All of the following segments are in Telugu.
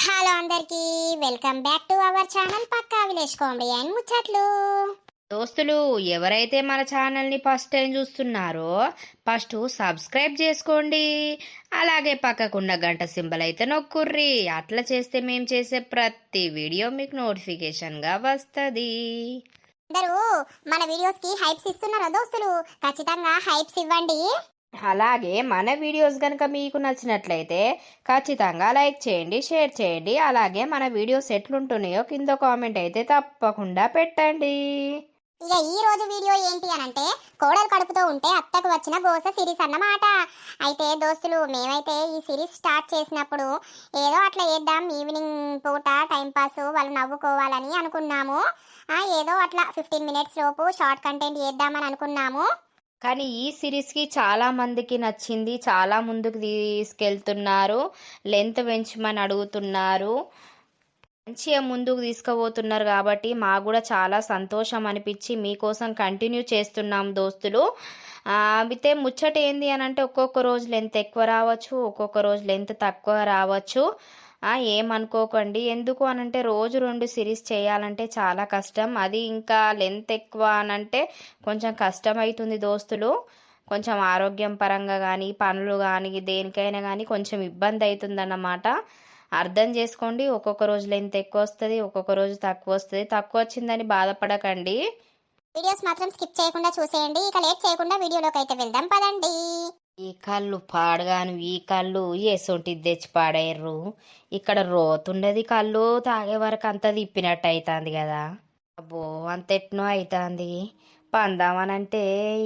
హలో అందరికి welcome back to our channel Pakka village comedy and ముచ్చట్లు. దోస్తులు ఎవరైతే మన ఛానల్ని ఫస్ట్ టైం చూస్తున్నారో ఫస్ట్ సబ్స్క్రైబ్ చేసుకోండి. అలాగే పక్కకున్న గంట సింబల్ అయితే నొక్కుర్రి. అట్లా చేస్తే మేము చేసే ప్రతి వీడియో మీకు నోటిఫికేషన్గా వస్తుంది. అందరూ మన వీడియోస్కి హైప్స్ ఇస్తున్నారా దోస్తులు? ఖచ్చితంగా హైప్స్ ఇవ్వండి. అలాగే మన వీడియోస్ కనుక మీకు నచ్చినట్లయితే ఖచ్చితంగా లైక్ చేయండి షేర్ చేయండి. అలాగే మన వీడియోస్ ఎట్లుంటున్నాయో కింద కామెంట్ అయితే తప్పకుండా పెట్టండి. ఇక ఈ రోజు వీడియో ఏంటి అని అంటే కోడలు కడుపుతో ఉంటే అత్తకు వచ్చిన గోస సిరీస్ అన్నమాట. అయితే దోస్తులు మేమైతే ఈ సిరీస్ స్టార్ట్ చేసినప్పుడు ఏదో అట్లా చేద్దాం ఈవినింగ్ పూట టైంపాస్ వాళ్ళు నవ్వుకోవాలని అనుకున్నాము. ఏదో అట్లా ఫిఫ్టీన్ మినిట్స్ లోపు షార్ట్ కంటెంట్ చేద్దామని అనుకున్నాము. కానీ ఈ సిరీస్కి చాలా మందికి నచ్చింది. చాలా ముందుకు తీసుకెళ్తున్నారు. లెంత్ పెంచమని అడుగుతున్నారు. మంచిగా ముందుకు తీసుకుపోతున్నారు కాబట్టి మాకు కూడా చాలా సంతోషం అనిపించి మీకోసం కంటిన్యూ చేస్తున్నాం దోస్తులు. అయితే ముచ్చట ఏంది అని అంటే ఒక్కొక్క రోజు లెంత్ ఎక్కువ రావచ్చు ఒక్కొక్క రోజు లెంత్ తక్కువ రావచ్చు. ఏమనుకోకండి. ఎందుకు అనంటే రోజు రెండు సిరీస్ చేయాలంటే చాలా కష్టం. అది ఇంకా లెంత్ ఎక్కువ అనంటే కొంచెం కష్టం అవుతుంది దోస్తులు. కొంచెం ఆరోగ్యం పరంగా కానీ పనులు కానీ దేనికైనా కానీ కొంచెం ఇబ్బంది అవుతుందన్నమాట అర్థం చేసుకోండి. ఒక్కొక్క రోజు లెంత్ ఎక్కువ వస్తుంది ఒక్కొక్క రోజు తక్కువ వస్తుంది. తక్కువ వచ్చిందని బాధపడకండి. వీడియోస్ మాత్రం స్కిప్ చేయకుండా చూసేయండి. ఇక లేట్ చేయకుండా వీడియోలోకి అయితే వెళ్దాం. పదండి. ఈ కళ్ళు పాడగాను ఈ కళ్ళు ఏసొంటిది తెచ్చి పాడేర్రు. ఇక్కడ రోతుండది కళ్ళు తాగే వరకు అంత తిప్పినట్టు అవుతుంది కదా. అబ్బో అంత ఎట్నో అవుతుంది పందామనంటే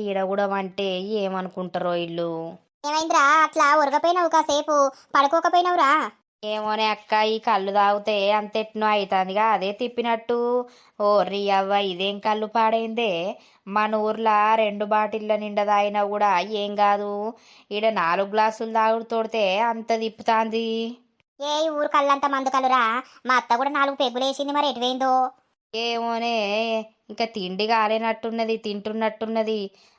ఈడ కూడా అంటే ఏమనుకుంటారో ఇల్లు. ఏమైందిరా? అట్లా ఉరగపోయినావు కాసేపు పడుకోకపోయినావురా? ఏమోనే అక్క ఈ కళ్ళు తాగితే అంత ఎట్నో అవుతుందిగా అదే తిప్పినట్టు. ఓ అవ్వ ఇదేం కళ్ళు పాడైందే? మన ఊర్లో రెండు బాటిళ్ళ నిండా తాగినా కూడా ఏం కాదు. ఈడ నాలుగు గ్లాసులు తాగుడు తోడితే అంత తిప్పుతాంది. ఏ ఊరు కళ్ళంత మందు కలురా? మా అత్త కూడా నాలుగు పెగ్గులేసింది మరి ఎటువైందో ఏమోనే ఇంకా తిండి కాలేనట్టున్నది తింటున్నట్టున్నది.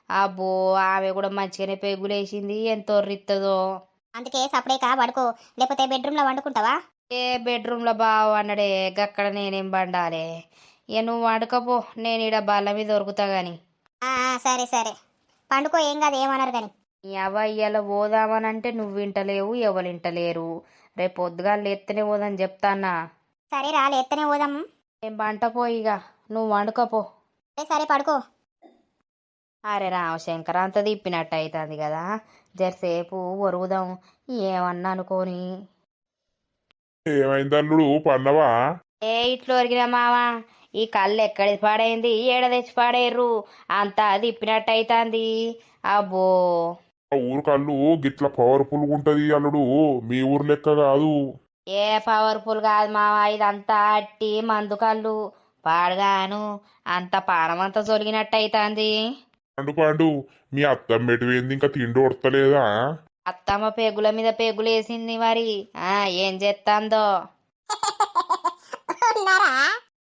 అబ్బో ఆమె కూడా మంచిగానే పెగులేసింది ఎంత ఒర్రిత్తదో అందుకే సపరేక పడుకో. లేకపోతే బెడ్రూమ్లో వండుకుంటావా? ఏ బెడ్రూమ్లో బావ అన్నడే గక్కడ నేనేం బండాలే ఇక నువ్వు వండుకపో నేను ఈడ బల్ల మీద దొరుకుతా గాని. సరే సరే. పండుకో ఏం కాదు ఏమన్నారు కానీ అవ్వ ఇయ్యాల పోదామనంటే నువ్వు వింటలేవు ఎవరు వింటలేరు. రేపు పొద్దుగా లేత్తనే పోదని చెప్తానా సరే రా లేత్తనే పోదాం. ఏం పంట పోయిగా నువ్వు వండుకపో. సరే పడుకో. అరే రామశంకర్ అంత తిప్పినట్టు అవుతుంది కదా. జరసేపు ఒరుగుదాం ఏమన్నా అనుకోని. ఏమైంది అల్లుడు పన్నవా? ఏ ఇట్లు ఒరిగిన మావా? ఈ కళ్ళు ఎక్కడిది పాడైంది? ఏడ తెచ్చి పాడేర్రు? అంతా తిప్పినట్టు అవుతుంది అబ్బో ఊరు కళ్ళు గిట్ల పవర్ఫుల్ ఉంటది అల్లుడు. మీ ఊరు లెక్క కాదు. ఏ పవర్ఫుల్ కాదు మావా ఇదంతా అట్టి మందు కళ్ళు. పాడగాను అంత పానమంతా సొలిగినట్టు అవుతుంది పండు పండు మీ అత్తం మెటువేంది ఇంకా తిండి కొడతలేదా అత్తమ్మ పెగుల మీద పెగులు వేసింది మరి. ఆ ఏం చేస్తాందో ఉన్నారా?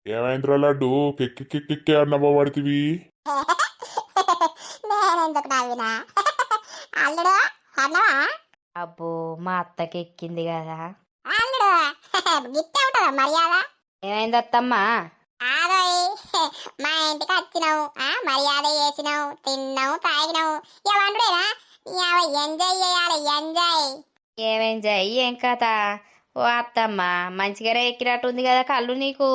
ఏమైందిరా లడ్డు? కెక్కి కెక్కి అన్నవ్వ పడితివి నేనెందుకు నవ్వినా? అల్లుడు అన్నవా? అబ్బో మా అత్తకి ఎక్కింది కదా. అల్లుడు గిట్టే ఉంటుందా మర్యాద? ఏమైంది అత్తమ్మ? ఆదోయ్ మా ఇంటికి వచ్చినావు ఆ మర్యాద చేసినావు తిన్నావు తాగినావు. ఇవండుడేనా ఇవ ఎంజాయ్ చేయాలి ఎంజాయ్. ఏమేం చెయ్యి ఏం కథ? ఓ అత్తమ్మ మంచిగానే ఎక్కినట్టుంది కదా కళ్ళు నీకు.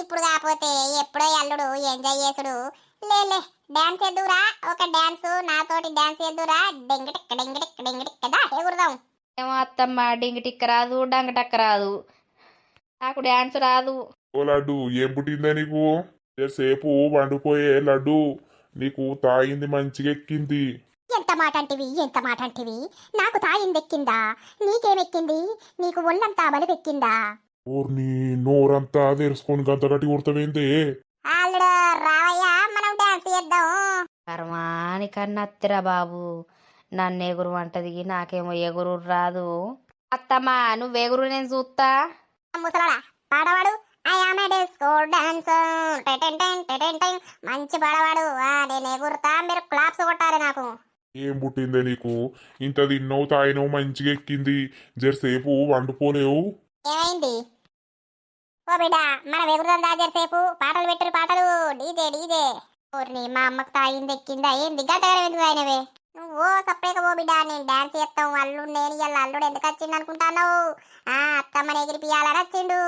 ఇప్పుడు కాకపోతే ఎప్పుడో అల్లుడు ఎంజాయ్ చేసుడు లేలే డాన్స్ ఎద్దురా ఒక డాన్స్ నాతోటి డాన్స్ ఎద్దురా డెంగిటిక్ డెంగిటిక్ డెంగిటిక్ దా ఎగురుదాం. ఏమో అత్తమ్మ డింగి టిక్క రాదు డంగ టక్క రాదు. నాకు డ్యాన్స్ రాదు. ఓ లడ్డు ఏం పుట్టిందా నీకు? సేపు వండుపోయే లడ్డు? నీకు తాగింది మంచిగా ఎక్కింది. ఎంత మాట అంటివి ఎంత మాట అంటివి? నాకు తాయిందెక్కిందా నీకేమెక్కింది నీకు ఒళ్ళంతా బలిపెక్కిందా ఊరిని నోరంతా తెరుచుకొని గంత గట్టి కొడతావేందే? అల్లుడు రావయ్యా మనం డాన్స్ చేద్దాం. కర్మాని కన్నత్తిరా బాబు నన్ను ఎగురు అంటది నాకేమో ఎగురు రాదు. అత్తమ్మ నువ్వు ఎగురు నేను చూస్తా ముసలాడా పాడవాడు I am a disco dancer మంచి పాడవాడు నేను ఎగురుతా మీరు క్లాప్స్ కొట్టాలి నాకు. ఏం పుట్టిందే నీకు? ఇంత తిన్నావు తాగినావు మంచిగా ఎక్కింది. జరసేపు వండుకోలేవు. ఏమైంది? ఓ బిడ్డ మనం ఎగురుదాం దాజేసేపు పాటలు పెట్టరు పాటలు. DJ DJ. ఊరిని మా అమ్మకు తాగింది ఎక్కిందా? ఏంది? గంటగా ఎందుకు అయినవే నువ్వు సపరేట్గా ఓ బిడ్డ. నేను డాన్స్ చేస్తాం అల్లుడు నేను ఇవాళ అల్లుడు. ఎందుకు వచ్చింది అనుకుంటాను ఆ అత్తమ్మని ఎగిరిపియాలని వచ్చిండు.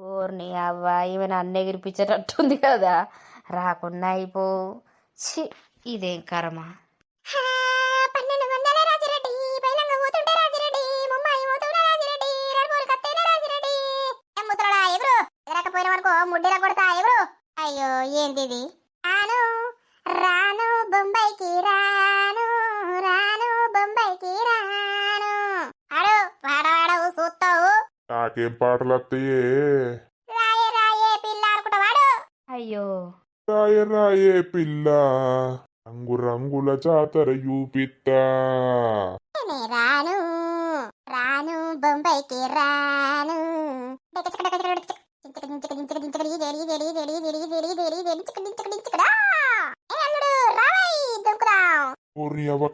ఓర్ని అవ్వ ఈమె నన్ను ఎగిరిపించేటట్టుంది కదా. రాకుండా అయిపో. ఛీ ఇదేం కర్మ. హా, కొడతా ఎవరు? అయ్యో ఏంటిది? రాను రాను బొంబాయికి రా రాను బొంబాయికి రాను ఆడు వాడవాడవు చూస్తావు నాకేం పాటలు వస్తాయే? రాయే రాయే పిల్ల అనుకుంటా వాడు. అయ్యో. రాయ రాయే పిల్ల రంగు రంగుల జాతర చూపిత్తా. నే రాను రాను బొంబాయికి రాను.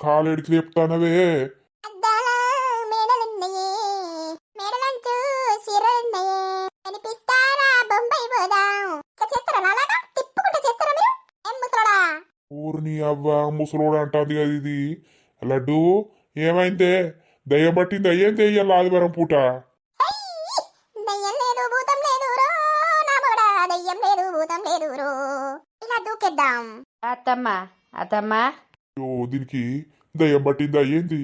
కాలేడికి లేపుతానవే. ఊరిని అవ్వ ముసలోడు అంటాంది కదా ఇది. లడ్డు ఏమైందే? దయ్యం పట్టింది అయ్యేం తెయ్యాలి ఆదివారం పూట. అత్తమ్మ అత్తమ్మ. ఓ దీనికి దయ్యం పట్టింది అయ్యేంది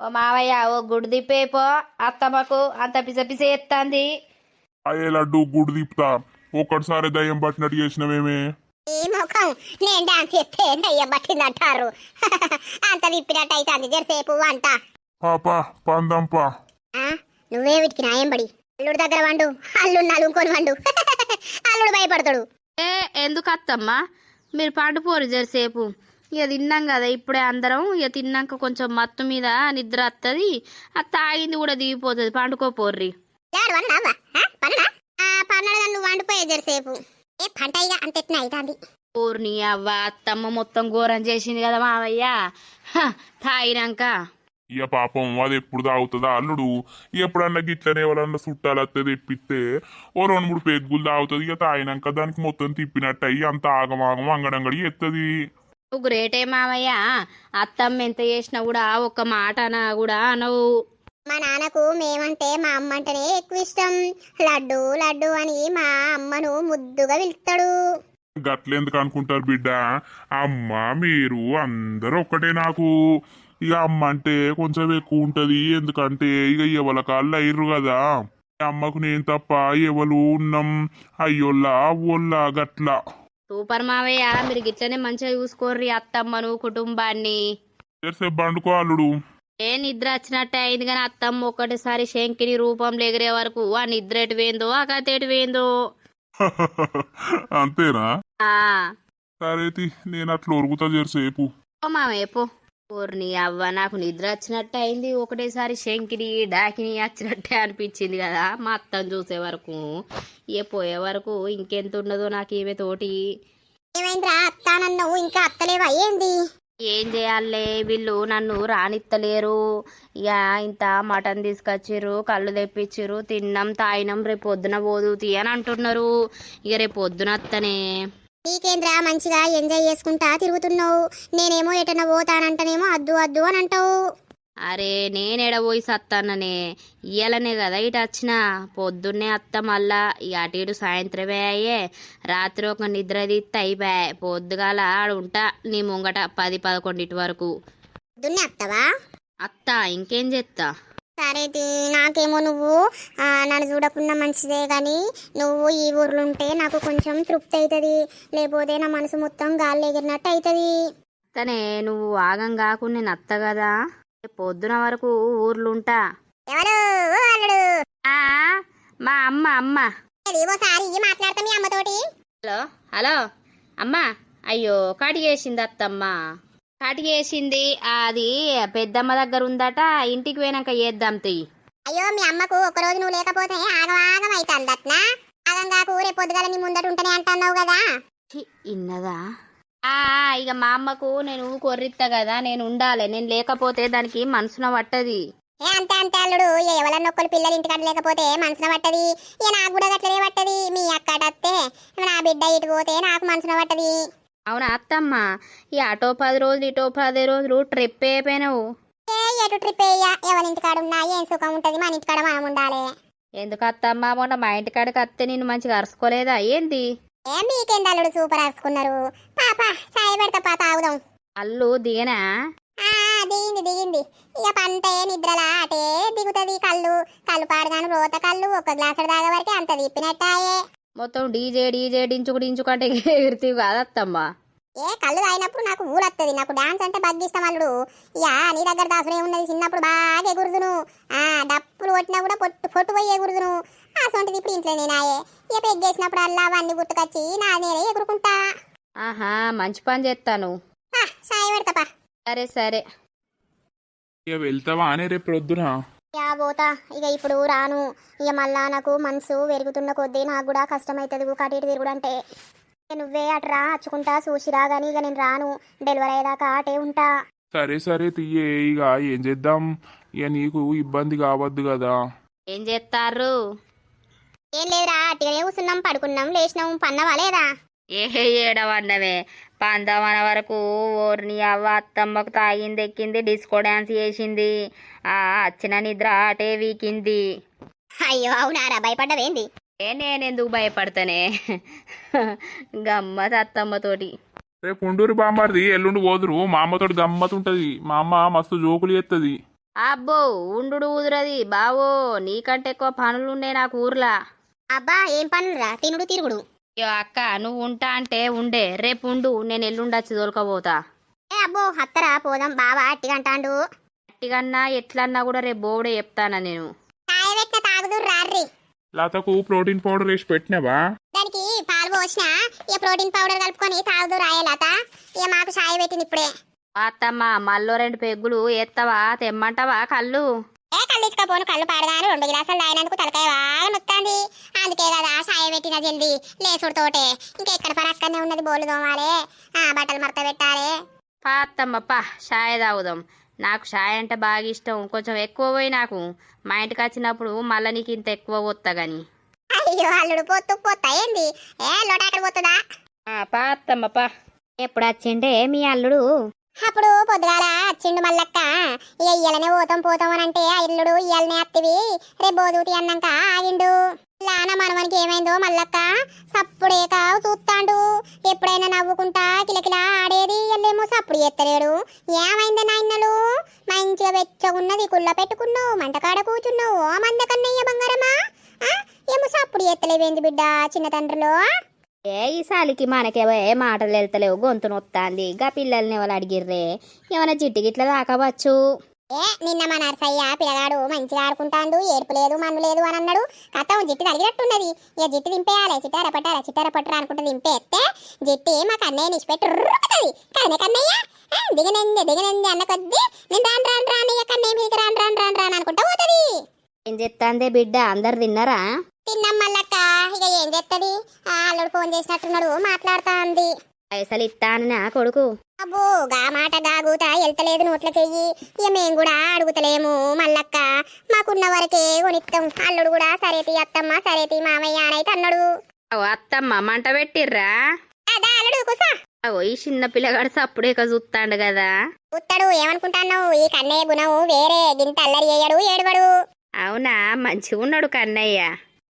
ఓ మావయ్య ఓ గుడి దిప్పేపో అత్తమ్మకు అంత పిస పిస ఎత్తాంది. అయ్యే లడ్డు గుడి తిప్పుతా. ఒక్కటిసారి దయ్యం పట్టినట్టు చేసినవేమే ఈ ముఖం నేను డాన్స్ చేస్తే దయ్యం పట్టిందంటారు. అంత విప్పినట్టు అవుతుంది జరసేపు అంట పాప పందంపా ఆ, నువ్వే వీటికి న్యాయం పడి. అల్లుడు దగ్గర వండు అల్లుడు నలుగుకొని వండు. అల్లుడు భయపడతాడు. ఏ ఎందుకు అత్తమ్మ మీరు పండుపోరు జరసేపు. ఇక తిన్నాం కదా ఇప్పుడే అందరం. ఇక తిన్నాక కొంచెం మత్తు మీద నిద్ర వస్తుంది అది తాగింది కూడా దిగిపోతుంది. పండుకోపోర్రి. ఆ పన్నడు నువ్వు వండిపోయే జరసేపు. ఏ పంట ఇక అంత ఎత్తున అవుతుంది ఊరిని అవ్వ అత్తమ్మ మొత్తం ఘోరం చేసింది కదా మావయ్య. హ, తాగినాక. ఇక పాపం అది ఎప్పుడు తాగుతుందా అల్లుడు? ఎప్పుడన్నా గిట్లనే ఎవరన్నా చుట్టాలు వస్తే తెప్పిస్తే ఓ రెండు మూడు పెగ్గులు తాగుతుంది. ఇక తాగినాక దానికి మొత్తం తిప్పినట్టు అయ్యి అంత ఆగమాగం అంగడంగడి ఎత్తది నువ్వు గ్రేటే మావయ్య అత్తమ్మ ఎంత చేసినా కూడా ఒక్క మాట అనా కూడా అనవు. మా నాన్నకు మేమంటే మా అమ్మ అంటేనే ఎక్కువ ఇష్టం. లడ్డు లడ్డు అని మా అమ్మను ముద్దుగా పిలుస్తాడు. గట్లెందుకు అనుకుంటారు బిడ్డ? అమ్మ మీరు అందరూ ఒక్కటే నాకు. ఇక అమ్మ అంటే కొంచెం ఎక్కువ ఉంటది. ఎందుకంటే ఇక ఎవల కాళ్ళు అయ్యరు కదా. అమ్మకు నేను తప్ప ఎవరు ఉన్నాం. అయ్యోల్లా అవ్వోల్లా గట్లా. సూపర్ మావయ్య మీరు గిట్లనే మంచిగా చూసుకోర్రి అత్తమ్మను కుటుంబాన్ని. బండుకో అల్లుడు. ఏ నిద్ర వచ్చినట్టే అయింది కానీ అత్తమ్మ ఒకటిసారి శంకిని రూపంలో ఎగిరే వరకు ఆ నిద్ర ఎటు వేందో ఆ కథ ఎటు వేందో అంతేనా? ఆ. సరే నేను అట్లా ఒరుగుతా చేసేపు ఓ మామయ్య పో. ఊరిని అవ్వ నాకు నిద్ర వచ్చినట్టు అయింది ఒకటేసారి శంకిని డాకిని వచ్చినట్టే అనిపించింది కదా మా అత్తని చూసే వరకు. ఏ పోయే వరకు ఇంకెంత ఉన్నదో నాకు ఈమె తోటి. ఏమైందిరా? అత్తానన్నావు ఇంకా అత్తలేవా? ఏంది? ఏం చేయాలే? వీళ్ళు నన్ను రానిత్తలేరు. ఇక ఇంత మటన్ తీసుకొచ్చిర్రు కళ్ళు తెప్పించిర్రు తిన్నాం తాగినాం రేపు పొద్దున పోదు తీయని అంటున్నారు. ఇక రేపు పొద్దున అత్తనే. నీకేంద్రా మంచిగా ఎంజాయ్ చేసుకుంటా తిరుగుతున్నావు. నేనేమో ఎటన పోతానంటనేమో అద్దు అద్దు అని అంటావు. అరే నేనేడ పోయి సత్తాననే ఇయ్యాలనే కదా ఇటు వచ్చిన. పొద్దున్నే అత్త మళ్ళా అటు ఇటు సాయంత్రమే అయ్యే. రాత్రి ఒక నిద్ర తీస్తే అయిపోయా. పొద్దుగాల ఆడ ఉంటా నీ ముంగట పది పదకొండిటి వరకు. అత్తవా? అత్త ఇంకేం చేస్తా సరే నాకేమో నువ్వు నన్ను చూడకుండా మంచిదే కానీ నువ్వు ఈ ఊర్లో ఉంటే నాకు కొంచెం తృప్తి అవుతుంది లేకపోతే నా మనసు మొత్తం గాలి ఎగిరినట్టు అవుతుంది అత్తనే నువ్వు ఆగం కాకుండా నేను అత్త కదా పొద్దున వరకు ఊర్లుంటా. ఎవరు? ఓ అల్లుడు. ఆ, మా అమ్మ అమ్మ. ఓసారి మాట్లాడతా మీ అమ్మతోటి? Hello hello. అమ్మ అయ్యో కడిగేసింది అత్తమ్మ. కడిగేసింది అది పెద్దమ్మ దగ్గర ఉందట ఇంటికి పోయినాక చేద్దాం తియ్యి అయ్యో మీ అమ్మకు ఒక రోజు నువ్వు లేకపోతే ఆగం ఆగం అవుతుంది అట్నా కాకు రేపు పొద్దుగాల నీ ముందట ఉంటనే అంటున్నావు కదా. ఛీ, ఇన్నదా? ఇక మా అమ్మకు నేను కొర్రిత్తా కదా నేను ఉండాలి. నేను లేకపోతే దానికి మనసున పట్టది. ఏ అంతే అంతే అల్లుడు ఏ ఎవరన్నా ఒక్కరు పిల్లలు ఇంటికాడ లేకపోతే మనసున పట్టది. ఇక నాకు కూడా గట్లనే పట్టది. మీ అక్కడ అత్తే నా బిడ్డ ఇటు పోతే నాకు మనసున పట్టది. అవునా అత్తమ్మ? ఈ అటో పది రోజులు ఇటో పది రోజులు ట్రిప్ అయిపోయినావు. ఏ ఎటు ట్రిప్ వేయ ఎవరి ఇంటికాడ ఉన్నా ఏం సుఖం ఉంటది? మన ఇంటికాడ మనం ఉండాలి. ఎందుకు అత్తమ్మ? మొన్న మా ఇంటికాడికి అత్తే నేను మంచిగా అరుచుకోలేదా? ఏంది? ఏం మీకేంది అల్లుడు సూపర్ అరుచుకున్నారు? పాప సాయ పెడతా పా తాగుదాం. అల్లు దిగనా? ఆ దిగింది దిగింది. ఇక పంటే నిద్రలా అటే దిగుతుంది కళ్ళు. కళ్ళు పాడగాను రోత కళ్ళు. ఒక గ్లాసుడు దాగా వరకే అంత తిప్పినట్టాయే. మొత్తం డీజే డీజే డించుకు డించుకంటే ఎగురుతీవి కాదు అత్తమ్మ ఏ కళ్ళు తాగినప్పుడు నాకు ఊరొత్తది. నాకు డాన్స్ అంటే బాగా ఇష్టం అల్లుడు. ఇక నీ దగ్గర దాసుడే ఉన్నది చిన్నప్పుడు బాగా ఎగురుదును. ఆ డప్పులు కొట్టినా కూడా పొట్టు పొట్టు పోయి ఎగురుదును. ఆ సొంటిది ఇప్పుడు ఇంట్లో నేనాయే ఇక పెగ్గేసినప్పుడు అల్లా అవన్నీ గుర్తుకొచ్చి నా నేనే ఎగురుకుంటా. ఆహా మంచి పని చేస్తాను సాయ సరే సరే. ఇక వెళ్తావా అనే రేపు ప్రొద్దున? యా పోతా. ఇక ఇప్పుడు రాను. ఇక మళ్ళా నాకు మనసు పెరుగుతున్న కొద్దీ నాకు కూడా కష్టమవుతుంది కటి ఇటు తిరుగుడు అంటే నువ్వే అటు రా అచ్చుకుంటా చూసిరా కానీ ఇక నేను రాను. డెలివరీ అయ్యేదాకా అటే ఉంటా. సరే సరే తీయే. ఇక ఏం చేద్దాం? ఇక నీకు ఇబ్బంది కావద్దు కదా. ఏం చేస్తారు ఏం లేదురా అట్టిగానే కూర్చున్నాం పడుకున్నాం లేచినాం. పన్నవా లేదా? ఏ ఏడవన్నవే పందవన వరకు ఓర్ని అవ్వ అత్తమ్మకు తాగింది ఎక్కింది డిస్కో డాన్స్ చేసింది. ఆ వచ్చిన నిద్ర అటే వీకింది. అయ్యో అవునారా భయపడ్డవేంది ఏ నేనెందుకు భయపడతానే? గమ్మత్ అత్తమ్మతోటి. రేపు ఉండూరు బామ్మారిది ఎల్లుండి పోదురు. మా అమ్మతోటి గమ్మత్ ఉంటది. మా అమ్మ మస్తు జోకులు ఎత్తది అబ్బో ఉండు ఊదురది. బావో నీకంటే ఎక్కువ పనులున్నాయి నాకు ఊర్లా. అబ్బా ఏం పనులురా తినుడు తిరుగుడు. అక్క నువ్వు ఉంటా అంటే ఉండే. రేపు ఉండు నేను ఎల్లుండొచ్చి తోలుకపోతా. ఏ అబ్బో హత్తరా పోదాం బావా అట్టిగా అంటాండు గట్టిగన్నా ఎట్లన్నా కూడా రేపు బోడే చెప్తానా నేను. కాయ పెట్టిన తాగుదు రార్రి. లతకు ప్రోటీన్ పౌడర్ వేసి పెట్టినావా? దానికి పాలు పోసిన ఇక ప్రోటీన్ పౌడర్ కలుపుకొని తాగుదు రాయలత ఇక మాకు సాయ పెట్టింది ఇప్పుడే. అత్తమ్మ మళ్ళీ రెండు పెగ్గులు ఎత్తవా తెమ్మంటావా కళ్ళు? ఏ కళ్ళు ఇసుకపోను కళ్ళు పాడగాను రెండు గ్లాసులు తాగినందుకు తలకాయ బాగా నొత్తాంది. అందుకే కదా సాయ పెట్టిన జల్ది లేసుడు తోటే. ఇంకెక్కడ పని అక్కడనే ఉన్నది బోలు తోమాలే. ఆ బట్టలు మడత పెట్టాలి. పా అత్తమ్మ పా షాయ్ తాగుదాం. నాకు షాయ్ అంటే బాగా ఇష్టం. కొంచెం ఎక్కువ పోయి నాకు. మా ఇంటికి వచ్చినప్పుడు మళ్ళీ నీకు ఇంత ఎక్కువ పోతా గాని. అయ్యో అల్లుడు పొత్తు పోతా. ఏంది? ఏ లోట అక్కడ పోతుందా? ఆ, పా అత్తమ్మ పా ఎప్పుడు వచ్చిండే మీ అల్లుడు? అప్పుడు పొద్దుగాల వచ్చిండు మల్లక్క ఇక ఇయ్యాలనే పోతాం పోతాం అని అంటే ఆ ఇల్లుడు ఇయ్యాలనే అత్తివి. రేపు బోధూతి అన్నాక ఆగిండు. లాన మనవనికి ఏమైందో మల్లక్క సప్పుడేక చూస్తాండు ఎప్పుడైనా నవ్వుకుంటా కిలకిలా ఆడేది ఇయ్యలేమో సప్పుడు ఎత్తలేడు. ఏమైంది నాయనలు? మంచిగా వెచ్చగున్నది కుళ్ళ పెట్టుకున్నావు మంటకాడ కూర్చున్నావు ఓ మంద కన్నయ్య బంగారమా? ఆ? ఏమో సప్పుడు ఎత్తలేవేంది బిడ్డ చిన్న తండ్రిలో? ఏ ఈ సాలికి మనకేవో ఏ మాటలు వెళ్తలేవు గొంతు నొత్తాంది. గా పిల్లల్ని ఎవరు అడిగిర్రే? ఏమైనా జిట్టి గిట్ల దాకవచ్చు ఏ నిన్న మా నర్సయ్య పిల్లగాడు మంచిగా ఆడుకుంటాండు ఏడుపు లేదు మన్ను లేదు అని అన్నాడు. కథం జిట్టు తగినట్టున్నది ఇక జిట్టు దింపేయాలి చిట్టార పట్టారా చిట్టార పట్టరా అనుకుంటే దింపేస్తే జిట్టి మా కన్నయ్య నిష్పెట్టు రుక్కుతుంది కన్నయ్య కన్నయ్య దిగనంది దిగనంది అన్న కొద్దీ నేను రాను రాను రాను ఇక కన్నయ్య మీకు రాను రాను రాను రాను అనుకుంటా పోతుంది. ఏం చెప్తాందే బిడ్డ? అందరు తిన్నారా? తిన్నాం మల్లక్క. ఇక ఏం చేస్తుంది అల్లుడు ఫోన్ చేసినట్టున్నాడు మాట్లాడుతా ఉంది పైసలు ఇస్తాను నా కొడుకు. అబ్బో గా మాట గాగుతా వెళ్తలేదు నోట్లకెయ్యి ఇక మేము కూడా అడుగుతలేము మల్లక్క. మాకున్న వరకే కొనిస్తాం అల్లుడు కూడా సరేతి అత్తమ్మ సరేతి మామయ్య అని అయితే అన్నాడు. ఓ అత్తమ్మ మంట పెట్టిర్రా? అదా అల్లుడు కుసా. ఓ ఈ చిన్న పిల్లగాడు సప్పుడేక చూస్తాండు కదా. ఉత్తడు ఏమనుకుంటున్నావు? ఈ కన్నయ్య గుణం వేరే గింత అల్లరి చేయడు ఏడవడు. అవునా? మంచిగా ఉన్నాడు కన్నయ్య.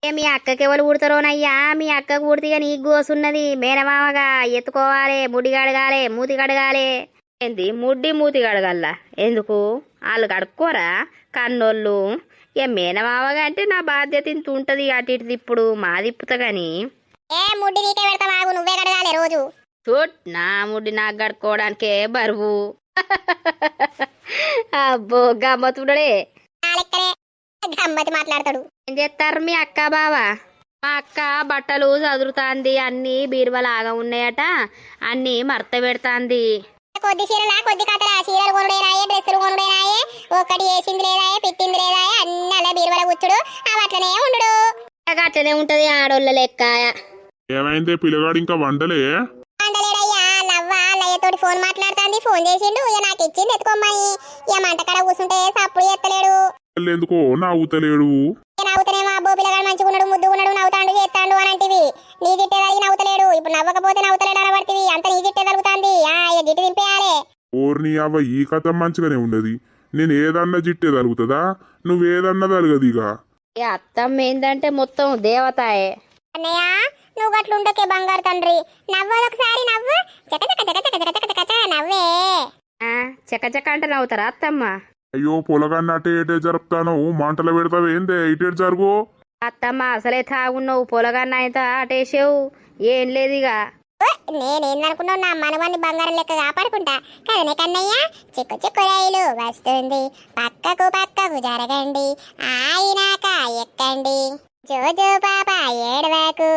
ఏ మీ అక్కకి ఎవరు పుడతారోనయ్యా? మీ అక్కకు పుడితే నీకు గోసున్నది. మేనమామగా ఎత్తుకోవాలి ముడి కడగాలి మూతి కడగాలి. ఏంది? ముడ్డి మూతి కడగల్లా ఎందుకు? వాళ్ళు కడుక్కోరా? కన్నోళ్ళు. ఏ మేనమామగా అంటే నా బాధ్యత ఇంత ఉంటుంది అటు ఇటు తిప్పుడు మా తిప్పుతా గాని. ఏ ముడ్డి నీకే పెడతా మాగు నువ్వే కడగాలి రోజు. చూట్ నా ముడ్డి నాకు కడుక్కోవడానికే బరువు. అబ్బో లెక్కనే. గమ్మతి మాట్లాడతాడు. ఏం చేస్తారు మీ అక్క బావా? మా అక్క బట్టలు చదురుతాంది అన్ని బీరువలాగా ఉన్నాయట అన్ని మర్త పెడతాంది. కొద్ది చీరలా కొద్ది కథలా. చీరలు కొనుడేనాయే డ్రెస్సులు కొనుడేనాయే ఒక్కటి వేసింది లేదాయే పెట్టింది లేదాయే అన్ని అలా బీరువల కూర్చుడు అవి అట్లనే ఉండు అట్లనే ఉంటది ఆడోళ్ళ లెక్క. ఏమైందే? పిల్లగాడు ఇంకా వండలే? అంటలేడయ్యా లవ్వ లయ్యతో తోటి ఫోన్ మాట్లాడుతాంది ఫోన్ చేసిండు ఇక నాకు ఇచ్చింది ఎత్తుకోమ్మని ఇక మంటకాడ కూర్చుంటే సప్పుడు ఎత్తలేడు. ఎందుకో నవ్వుతలేడు. ఇక నవ్వుతానేమో అబ్బో పిల్లగాడు మంచిగా ఉన్నాడు ముద్దు ఉన్నాడు నవ్వుతాడు చేస్తాడు అని అంటివి నీ జిట్టేదానికి నవ్వుతలేడు. ఇప్పుడు నవ్వకపోతే నవ్వుతలేడు అంత నీ జిట్టే తలుగుతాంది ఆ ఇక జిట్టు దింపేయాలి. ఓర్ని అవ్వ ఈ కథ మంచిగానే ఉన్నది. నేను ఏదన్నా జిట్టే తలుగుతుందా నువ్వేదన్నా తలగదు ఇక ఇక అత్తమ్మ ఏందంటే మొత్తం దేవతాయే. అన్నయ్య నువ్వు గట్లుండకే బంగారు తండ్రి. నవ్వదు ఒకసారి నవ్వు. చక చక చక చక చక చక చక నవ్వే. ఆ, చెక్క చెక్క అంటే నవ్వుతారా అత్తమ్మ? అయ్యో పొలగాన్ని అటే ఏటే జరుపుతాను మంటలు పెడతావేందే ఇటే జరుగు? అత్తమ్మ అసలే తాగున్నావు. పొలగాన్న అయితే అటేసావు ఏం లేదు ఇక నేనేందనుకున్నావు? నా మనవాన్ని బంగారం లెక్క కాపాడుకుంటా. కదనే కన్నయ్య? చిక్కు చిక్కు రైలు వస్తుంది. పక్కకు పక్కకు జరగండి. ఆయినాక ఎక్కండి. జోజో పాప ఏడవకు.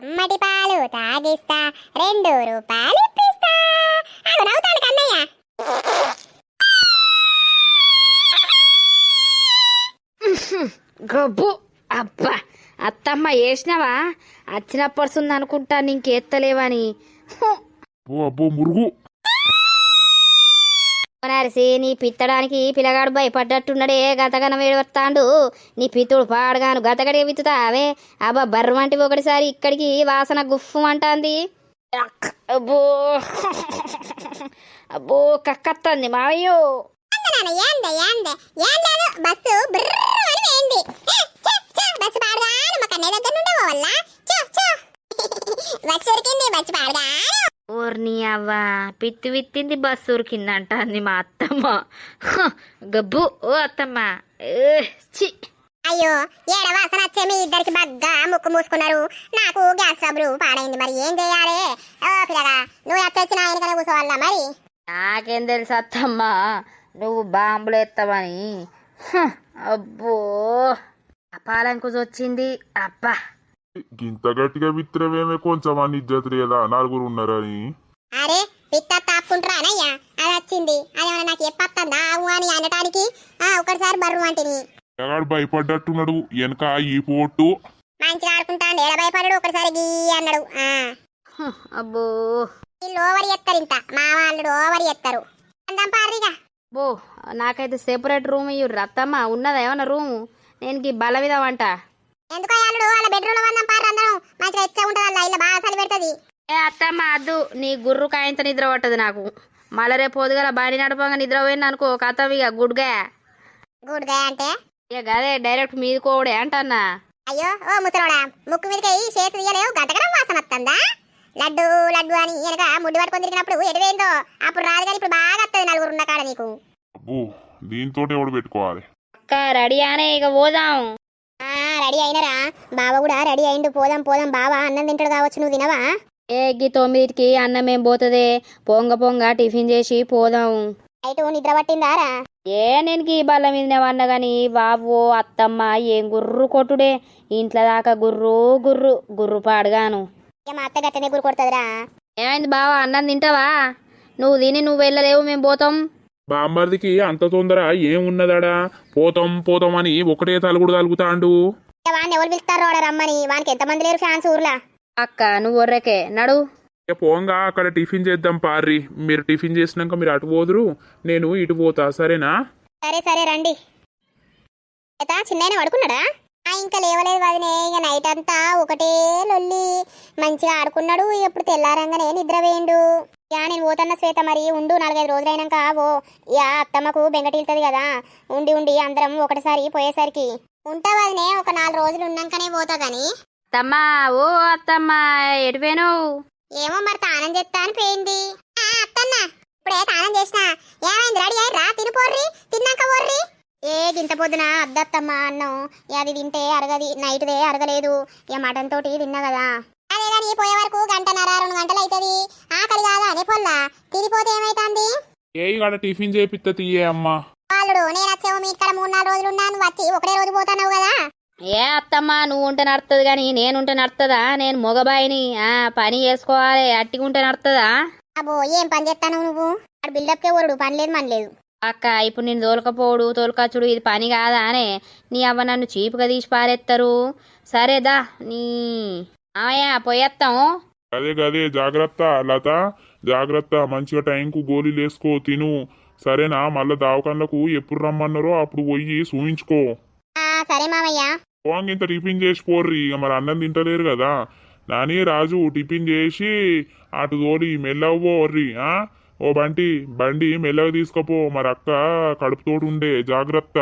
అమ్మటి పాలు తాగిస్తా. రెండు రూపాయలు ఇప్పిస్తా. అగు నవ్వుతాడు కన్నయ్య. గబ్బు. అబ్బా అత్తమ్మ వేసినావా వచ్చినప్పుడు అనుకుంటా నీకెత్తలేవని ఓ అబ్బో మురుగు. నరిసి నీ పిత్తడానికి పిల్లగాడు భయపడ్డట్టున్నాడే గతగన వేడవస్తాండు నీ పిత్తుడు పాడగాను గతగడే విత్తుతావే. అబ్బా బర్రమంటి ఒకటిసారి ఇక్కడికి వాసన గుఫ్ఫు అంటాంది. అబ్బో. అబ్బో కక్కత్తంది మావయ్యో. నాన్న ఏందే ఏందే బస్సు బ్రర్ అని వేయింది. ఏ, చూ, చూ, బస్సు పాడగాను మా కన్నయ్య దగ్గర నుండి పోవాలా? చూ చూ బస్సు ఉరికింది బస్సు పాడగాను ఓర్ని అవ్వ పిత్తి విత్తింది బస్సు ఉరికిందంట అంది మా అత్తమ్మ. గబ్బు ఓ అత్తమ్మ. చి అయ్యో ఏడ వాసన వచ్చే మీ ఇద్దరికి బగ్గా ముక్కు మూసుకున్నారు? నాకు గ్యాస్ ట్రబుల్ పాడైంది మరి ఏం చేయాలి? ఓ పిల్లగా నువ్వు ఎత్తొచ్చిన ఆయనకనే కూర్చోవాలా మరి? నాకేం తెలుసు అత్తమ్మ. నువ్వు బాంబులు ఎత్తావని. హ, అబ్బో. అపాలంకుజ్ వచ్చింది అబ్బా. ఇంత గట్టిగా విత్తరవేమే కొంచెం అని ఇజ్జత్ లేదా నలుగురు ఉన్నారని. అరే పిత్త తాపుకుంటారా అనయ్యా? అది వచ్చింది. అదేమన్నా నాకు చెప్పొస్తుందా ఆవు అని అనటానికి? ఆ ఒకటిసారి బర్రు అంటిని. పిల్లగాడు భయపడ్డట్టున్నాడు? వెనక ఈ పోటు మంచిగా ఆడుకుంటాను ఏడ భయపడాడు ఒకసారి గీ అన్నాడు. ఆ. అబ్బో. వీళ్ళు ఓవర్ చేస్తారు ఇంత మా వాళ్ళు ఓవర్ చేస్తారు అందాం పారిగా. బో నాకైతే సెపరేట్ రూమ్ ఇయ్యుర్రు. అత్తమ్మ ఉన్నదా? ఏమన్నా రూము నేను ఈ బల మీద వంట. ఎందుకో అల్లుడు వాళ్ళ బెడ్రూమ్లో వందాం పారు అందరం. మంచిగా ఎచ్చ ఉంటుంది అలా ఇలా బాగా చలి పెడుతుంది. ఏ అత్తమ్మ అద్దు నీ గుర్రు కాయంత నిద్ర పట్టదు నాకు. మళ్ళీ రేపు పొద్దుగల బాడీ నడపంగా నిద్ర పోయింది అనుకో కథం ఇక గుడ్గా. గుడ్గా అంటే? ఇక అదే డైరెక్ట్ మీది కోడే అంటన్నా. అయ్యో ఓ ముసలోడా ముక్కు మీదకి చేతి తీయలేవు గతగడం వాసన వస్తుందా లడ్డు లడ్డు అని వెనక ముడ్డు పట్టుకొని తిరిగినప్పుడు ఎటువేందో? అప్పుడు రాదు కానీ ఇప్పుడు బాగా వస్తుంది నలుగురు ఉన్న కాడ నీకు. అబ్బో దీంతో ఎవడు పెట్టుకోవాలి? అక్క రెడీ అనే ఇక పోదాం. ఆ రెడీ అయినరా? బావ కూడా రెడీ అయిండు. పోదాం పోదాం. బావ అన్నం తింటాడు కావచ్చు. నువ్వు తినవా? ఏ గి తొమ్మిదికి అన్నం ఏం పోతుంది? పొంగ పొంగ టిఫిన్ చేసి పోదాం. నైటు నిద్ర పట్టిందారా ఏ నేను ఈ బల్ల మీదనే వన్న గాని బాబు అత్తమ్మ ఏం గుర్రు కొట్టుడే. ఇంట్లో దాకా గుర్రు గుర్రు గుర్రు పాడగాను. ఇక మా అత్త గట్టనే గురి కొడుతుందిరా. ఏమైంది బావా? అన్నం తింటావా? నువ్వు తిని నువ్వు వెళ్ళలేవు మేము పోతాం. బాంబర్దికి అంత తొందర ఏమున్నదాడా పోతాం పోతాం అని ఒకటే తలుగుడు తలుగుతాండు. వాడిని ఎవరు పిలుస్తారు రమ్మని. వానికి ఎంతమంది లేరు ఫ్యాన్స్ ఊర్లా? అక్క నువ్వు ఒర్రకే. నడు. ఇక పోంగా అక్కడ టిఫిన్ చేద్దాం పార్రి. మీరు టిఫిన్ చేసినాక మీరు అటు పోదురు నేను ఇటు పోతా. సరేనా? సరే సరే రండి. చిన్న పడుకున్నాడా? ఇంకా లేవలేదు వదినే ఇక నైట్ అంతా ఒకటే లొల్లి. మంచిగా ఆడుకున్నాడు ఎప్పుడు తెల్లారంగానే నిద్ర వేయండు ఇక నేను పోతన్న శ్వేత మరి ఉండు నాలుగైదు రోజులైనాక ఓ ఇక అత్తమ్మకు బెంగటిల్తుంది కదా. ఉండి ఉండి అందరం ఒకటిసారి పోయేసరికి. ఉంటా వదినే ఒక నాలుగు రోజులు ఉన్నాకనే పోతా గాని. అత్తమ్మ ఓ అత్తమ్మ ఎటుపోయినావు ఏమో మరి తానం చేస్తా అని పోయింది. ఆ, అత్తన్న ఇప్పుడే తానం చేసిన. ఏమైంది రెడీ అయ్యి రా తినిపోర్రి తిన్నాక పోర్రి. ఏ గింత పొద్దున అద్దత్తమ్మ అన్నం. అది తింటే అరగది నైట్దే అరగలేదు. ఇక మటన్ తోటి తిన్నా కదా. అదే కానీ పోయే వరకు గంటన్నర రెండు గంటలు అవుతుంది ఆకలి కాదా అనే పొల్లా. తిరిగిపోతే ఏమైతుంది? ఏ ఇక్కడ టిఫిన్ చేపిత్త తీయే అమ్మా. వాళ్ళు నేను వచ్చేమో మీ ఇక్కడ మూడు నాలుగు రోజులు ఉన్నాను. వచ్చి ఒకటే రోజు పోతున్నావు కదా. ఏ అత్తమ్మ నువ్వు ఉంటే నడుతుంది కానీ నేనుంటే నడుతుందా నేను మొగబాయిని. ఆ పని చేసుకోవాలి. అట్టిగా ఉంటే నడుతుందా అబ్బో ఏం పని చేస్తాను నువ్వు? అక్కడ బిల్డప్కే ఓరుడు పని లేదు మన లేదు. అక్క ఇప్పుడు నేను తోలకపోడు తోలకచ్చుడు ఇది పని కాదా అనే నీ అవ్వ నన్ను చీపుగా తీసి పారేస్తారు సరేదా నీ ఆమయ్య పోయేస్తాం గదే గదే జాగ్రత్త లత జాగ్రత్త. మంచిగా టైంకు గోళీలు వేసుకో తిను. సరేనా మళ్ళా దావకాన్లకు ఎప్పుడు రమ్మన్నారో అప్పుడు పోయి చూయించుకో ఆ సరే మామయ్య. పోంగ ఇంత టిఫిన్ చేసి పోర్రి. ఇక మరి అన్నం తింటలేరు కదా. నాని రాజు టిఫిన్ చేసి అటు తోలి మెల్లగా పోర్రి ఆ? ఓ బంటి బండి మెల్లగా తీసుకుపో మరి అక్క కడుపుతోటి ఉండే జాగ్రత్త.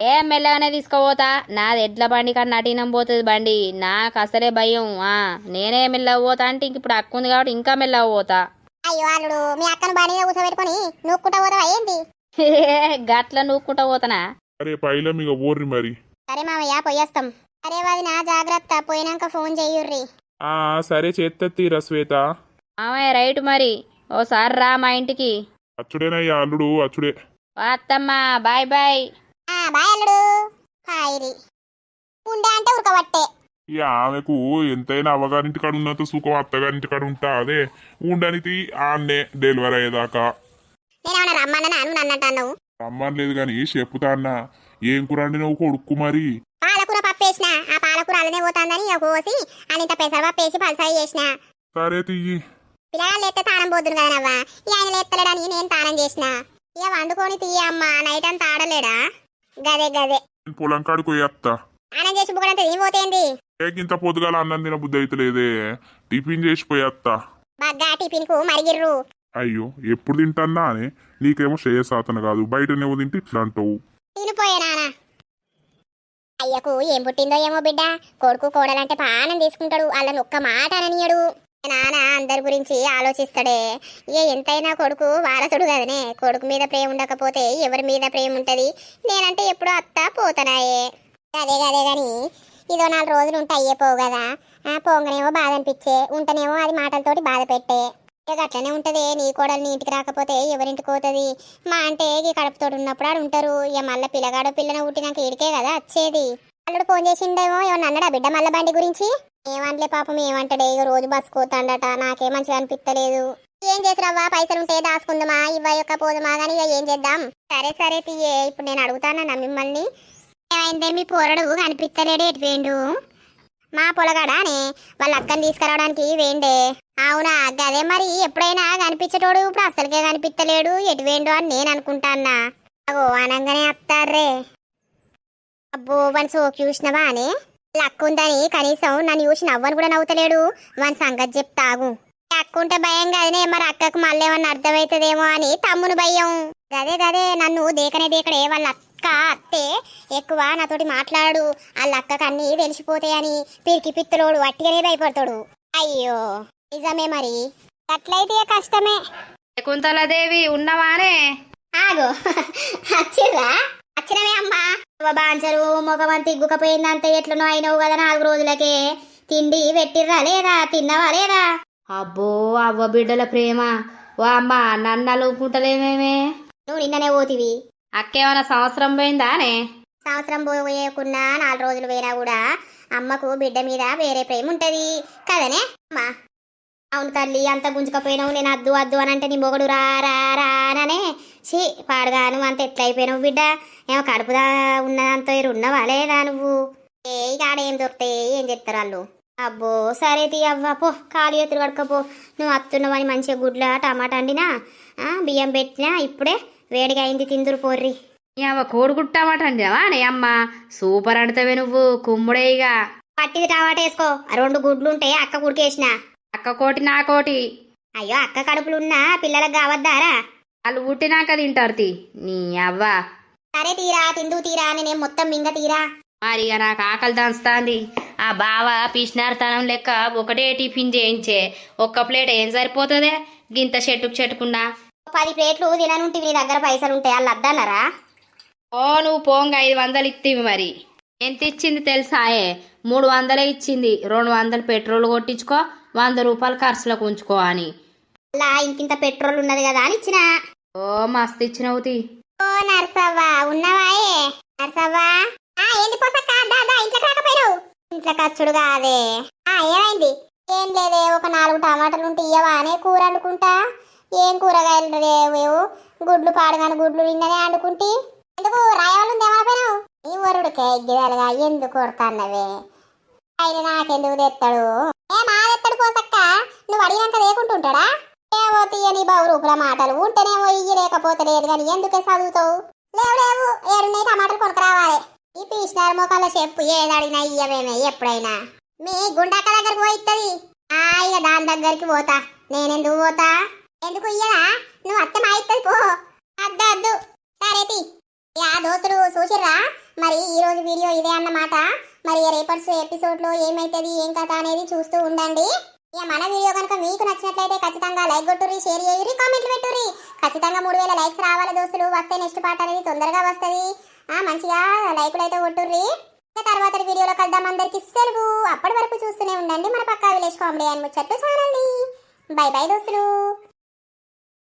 ఏ మెల్లగానే తీసుకుపోతా? నాది ఎడ్ల బండి కానీ నటినం పోతుంది బండి. నాకు అసలే భయం ఆ. నేనే మెల్లగా పోతా అంటే ఇంక ఇప్పుడు అక్క ఉంది కాబట్టి ఇంకా మెల్లగా పోతా. అయ్యో అల్లుడు మీ అక్కను బండి మీద కూర్చోబెట్టుకొని నూక్కుంటా పోతావా ఏంది? గట్ల నూక్కుంటా పోతానా? అరే పైలం ఇక పోర్రి మరి. సరే మామయ్య పోయేస్తాం. సరే వదిన జాగ్రత్త పోయినాక ఫోన్ చేయుర్రి. ఆ సరే చేత్తీ శ్వేత. మామయ్య రైట్ మరి. ఓసారి రా మా ఇంటికి. అచ్చుడేనయ్యా అల్లుడు అచ్చుడే. అత్తమ్మ బాయ్ బాయ్. ఆ బాయ్ అల్లుడు. హాయిరి. ఉండే అంటే ఉరకబట్టే. ఇక ఆమెకు ఎంతైనా అవ్వగారింటి కాడ ఉన్నంత సుఖం అత్తగారింటి కాడ ఉంటా అదే ఉండనిది ఆన్నే డెలివరీ అయ్యేదాకా. నేనేమన్నా రమ్మన్నా నాను నన్నట్టు అన్నావు రమ్మనలేదు కానీ చెప్పుతా అన్న. ఏం కూర నువ్వు కొడుకు మరి? పాలకూర పప్పు వేసిన. ఆ పాలకూర అలానే పోతాందని కోసి అంత పెసరపప్పు వేసి పలసాయి చేసిన. సరే తీయి. పిల్లగాళ్ళు ఎత్తే తానం పోతుంది కదా నవ్వ? ఇక ఆయన ఎత్తలేడని నేను తానం చేసిన. ఇక వండుకొని తీయ అమ్మ నైట్ అంతా ఆడలేడా? గదే గదే. నేను పొలం కాడికి పోయేత్తా తానం చేసి బుక్కడంతా ఏం పోతేంది? ఇంత పొద్దుగాల అన్నం తిన బుద్ధి అయితలేదే టిఫిన్ చేసి పోయేత్తా బగ్గా టిఫిన్కు మరిగిర్రు. అయ్యో ఎప్పుడు తింటానా అని నీకేమో శ్రేయసాతన కాదు. బయటనేమో తింటే ఇట్లా అంటావు. తినిపోయే నాన్న అయ్యకు ఏం పుట్టిందో ఏమో బిడ్డ. కొడుకు కోడలంటే పానం తీసుకుంటాడు. వాళ్ళని ఒక్క మాట అననీయడు. నాన్న అందరి గురించి ఆలోచిస్తాడే. ఇక ఎంతైనా కొడుకు వారసుడు కదనే. కొడుకు మీద ప్రేమ ఉండకపోతే ఎవరి మీద ప్రేమ ఉంటుంది? నేనంటే ఎప్పుడో అత్త పోతనాయే. అదే కదే కానీ ఇదో నాలుగు రోజులు ఉంటే అయ్యేపోవు కదా. ఆ పోంగనేమో బాధ అనిపించే ఉంటనేమో అది మాటలతోటి బాధ పెట్టే. ఇక అట్లనే ఉంటుంది నీ కోడలు నీ ఇంటికి రాకపోతే ఎవరింటికి పోతుంది? మా అంటే ఈ కడుపుతోటి ఉన్నప్పుడు ఆడు ఉంటారు ఇక మళ్ళీ పిల్లగాడు పిల్లన పుట్టినాక ఇడికే కదా వచ్చేది. అల్లుడు ఫోన్ చేసిండేమో ఏమన్నా అన్నాడా బిడ్డ మల్ల బండి గురించి? ఏమంటలే పాపం ఏమంటాడే ఇక రోజు బస్ కోతాడట నాకే మంచిగా అనిపిస్తలేదు ఏం చేసిరవ్వా పైసలు ఉంటే దాచుకుందామా ఇవ్వ యొక్క పోదుమా కానీ ఇక ఏం చేద్దాం? సరే సరే తీయే ఇప్పుడు నేను అడుగుతానన్నా మిమ్మల్ని. ఏమైందే మీ పోరడు కనిపిస్తలేడు ఎటు వేండు? మా పొలగాడానే వాళ్ళ అక్కని తీసుకురావడానికి వేండే. అవునా అదే మరి ఎప్పుడైనా కనిపించేటోడు ఇప్పుడు అసలుకే కనిపించలేడు ఎటు వేండు అని నేను అనుకుంటాన్నా. అగో అనంగానే వస్తారే అబ్బో వన్ సోకి చూసినవా అని? లక్కు ఉందని కనీసం నన్ను చూసి నవ్వని కూడా నవ్వుతలేడు. వన్ సంగతి చెప్తాగు అక్క ఉంటే భయం కదనే మరి అక్కకు మళ్ళీ ఏమన్నా అర్థమవుతుందేమో అని తమ్ముని భయం. గదే గదే నన్ను దేకనే దేకడే వాళ్ళ అక్క అత్తే ఎక్కువ నాతోటి మాట్లాడు. వాళ్ళ అక్కకు అన్ని తెలిసిపోతాయని పిరికి పిత్తలోడు అట్టిగానే భయపడతాడు. అయ్యో నిజమే మరి. అట్లయితే కష్టమే. కుంతలదేవి ఉన్నవానే? ఆగు వచ్చిర్రా? వచ్చినవే అమ్మా. బాంచరు మొగమని తిగ్గుకపోయిందంటే ఎట్లనో అయినవు కదా నాలుగు రోజులకే. తిండి పెట్టిర్రా లేదా? తిన్నావా లేదా? అబ్బో అవ్వ బిడ్డల ప్రేమ. ఓ అమ్మ నన్ను అలుకుంటలేమేమే నువ్వు నిన్ననే పోతివి. అక్కేమన్నా సంవత్సరం పోయిందానే? సంవత్సరం పోయకున్నా నాలుగు రోజులు పోయినా కూడా అమ్మకు బిడ్డ మీద వేరే ప్రేమ ఉంటది. కదనే? అమ్మా. అవును తల్లి అంత గుంజుకపోయినావు నేను అద్దు అద్దు అని అంటే నీ మొగడు రా రా. రా అననే ఛీ పాడగాను అంత ఎట్లయిపోయినావు బిడ్డ? ఏమో కడుపుదా ఉన్నదంతా ఉన్నవా లేదా నువ్వు? ఏ ఇక ఆడ ఏం దొరుకుతాయి ఏం చెప్తారు వాళ్ళు అబ్బో సరే తీ అవ్వ పో ఖాళీ ఎత్తులు కడుకపో నువ్వు అత్తున్నావని మంచిగా గుడ్ల టమాటా వండినా ఆ, బియ్యం పెట్టినా? ఇప్పుడే వేడిగా అయింది తిందురు పోర్రి. అవ్వ కోడిగుట్టామాట అండినావా నే అమ్మ? సూపర్ అంటవే నువ్వు కుమ్ముడే ఇక. పట్టిది టమాటా వేసుకో. రెండు గుడ్లు ఉంటే అక్క కుడికేసిన. అక్క కోటి నా కోటి. అయ్యో అక్క కడుపులున్నా పిల్లలకు కావద్దారా? వాళ్ళు పుట్టినాక తింటారు తి. నీ అవ్వ. సరే తీరా తిందు తీరా నేనేం మొత్తం మింగ తీరా? మరి ఇక నాకు ఆకలి దంచుతాంది. ఆ బావ పిసినార్తనం లెక్క ఒకటే టిఫిన్ చేయించే. ఒక్క ప్లేట్ ఏం సరిపోతుందే? గింత చెట్టుకు చెట్టుకున్నా. పది ప్లేట్లు తిననుంటివి నీ దగ్గర పైసలు ఉంటాయి వాళ్ళు అద్దన్నారా? ఓ నువ్వు పోంగ ఐదు వందలు ఇత్తివి మరి. ఎంత ఇచ్చింది తెలుసాయే? మూడు వందలే ఇచ్చింది. రెండు వందలు పెట్రోల్ కొట్టించుకో వంద రూపాయలు ఖర్చులకు ఉంచుకో అని. అలా ఇంకింత పెట్రోల్ ఉన్నది కదా అని ఇచ్చిన. ఓ మస్తు ఇచ్చినవు తీ. ఓ నర్సవ్వా ఉన్నవాయే నర్సవ్వా? ఆ ఏంది పోసక్క? దా దా ఇంట్లోకి రాకపోయినావు. ఇంట్లోకి వచ్చుడు కాదే. ఆ ఏమైంది? ఏం లేదే ఒక నాలుగు టమాటాలు ఉంటే ఇయ్యవా అనే కూర వండుకుంటా. ఏం కూరగాయలు లేవు గుడ్లు పాడగాను గుడ్లు నిన్ననే వండుకుంటే. ఎందుకు? రాయవాళ్ళు ఏమైపోయినావు ఈ వరుడికే ఎగ్గిదాలుగా ఎందుకు కొడతాన్నవే? ఆయన నాకెందుకు తెస్తాడు ఏ మా తెస్తాడు పోసక్క? నువ్వు అడిగినంత లేకుంటుంటాడా? రూపుల మాటలు ఉంటేనేమో ఇయ్యి లేకపోతే లేదు కానీ ఎందుకే చదువుతావు? లేవు లేవు. ఏడున్నాయి టమాటాలు కొనుక్కరావాలి. ఈ పీసినారు మొక్కల చెప్పు ఏదడినా ఇయ్యవేమే ఎప్పుడైనా. మీ గుండక్క దగ్గరకు పోయిస్తుంది ఆ ఇక దాని దగ్గరికి పోతా. నేనెందుకు పోతా? ఎందుకు ఇయ్యదా? నువ్వు అత్త మా పో. అద్దు అద్దు. సరే తీ. యా దోస్తులు చూసిర్రా? మరి ఈ రోజు వీడియో ఇదే అన్నమాట. మరి రేపటి ఎపిసోడ్లో ఏమైతుంది ఏం కథ అనేది చూస్తూ ఉండండి. ఇక మన వీడియో కనుక మీకు నచ్చినట్లయితే ఖచ్చితంగా లైక్ కొట్టుర్రి షేర్ చేయుర్రి కామెంట్లు పెట్టుర్రి. ఖచ్చితంగా మూడు వేల లైక్స్ రావాలి దోస్తులు. వస్తే నెక్స్ట్ పాట అనేది తొందరగా వస్తుంది. ఆ మంచిగా లైకులు అయితే కొట్టుర్రి. ఇంకా తర్వాత వీడియోలో కలుద్దాం. అందరికి సెలవు. అప్పటి వరకు చూస్తూనే ఉండండి మన పక్కా విలేజ్ కామెడీ అని ముచ్చట్లు ఛానల్ని బై బై దోస్తులు.